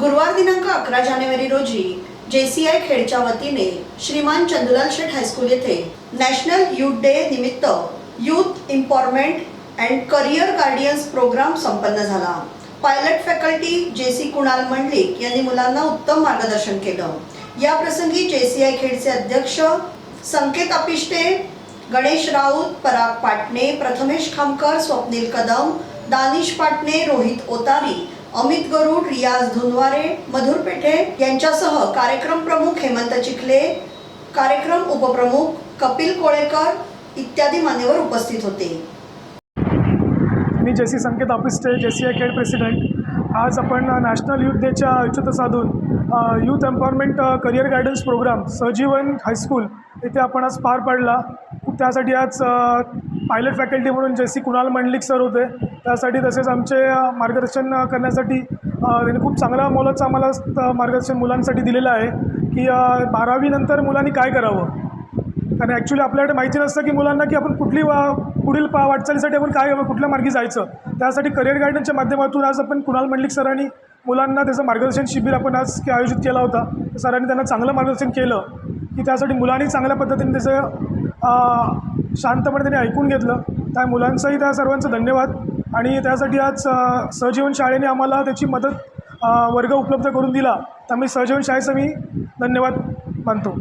गुरुवार दिनांक अकरा जानेवारी रोजी जेसीआय खेडच्या वतीने श्रीमान चंदुलाल शेठ हायस्कूल येथे नॅशनल यूथ डे निमित्त youth empowerment and career guidance programme संपन्न झाला. Pilot faculty J C Kunal Mandlik यांनी मुलांना उत्तम मार्गदर्शन केलं. या प्रसंगी जेसीआय खेडचे अध्यक्ष संकेत अपिष्टे गणेश राऊत पराग पाटणे प्रथमेश खामकर स्वप्नील कदम दानिश पाटणे रोहित ओतारी अमित गरुड रियाज धुनवारे मधुर पेठे यांच्यासह कार्यक्रम प्रमुख हेमंत चिखले कार्यक्रम उपप्रमुख कपिल कोळेकर इत्यादी मान्यवर उपस्थित होते. मी जेसी संकेत ऑफिसचे जेसी अकेड प्रेसिडेंट. आज आपण नॅशनल यूथ डेच्या औचित्य साधून youth empowerment career guidance programme Sajeevan high school येथे आपण आज पार पाडला. त्यासाठी आज पायलट फॅकल्टी म्हणून जे सी कुणाल मंडलिक सर होते. त्यासाठी तसेच आमचे मार्गदर्शन करण्यासाठी त्यांनी खूप चांगला मोलाचं आम्हाला मार्गदर्शन मुलांसाठी दिलेलं आहे की बारावीनंतर मुलांनी काय करावं? कारण ॲक्च्युली आपल्याकडे माहिती नसतं की मुलांना की आपण कुठली वा पुढील पा वाटचालीसाठी आपण काय कुठल्या मार्गी जायचं? त्यासाठी करिअर गायडन्सच्या माध्यमातून आज आपण कुणाल मंडलिक सरांनी मुलांना त्याचं मार्गदर्शन शिबिर आपण आज आयोजित केला होता. सरांनी त्यांना चांगलं मार्गदर्शन केलं की त्यासाठी मुलांनी चांगल्या पद्धतीने त्याचं शांतपणे त्यांनी ऐकून घेतलं. त्या मुलांचंही त्या सर्वांचं धन्यवाद. आणि त्यासाठी आज सहजीवन शाळेने आम्हाला त्याची मदत वर्ग उपलब्ध करून दिला. त्यामुळे सहजीवन शाळेचा मी धन्यवाद मानतो.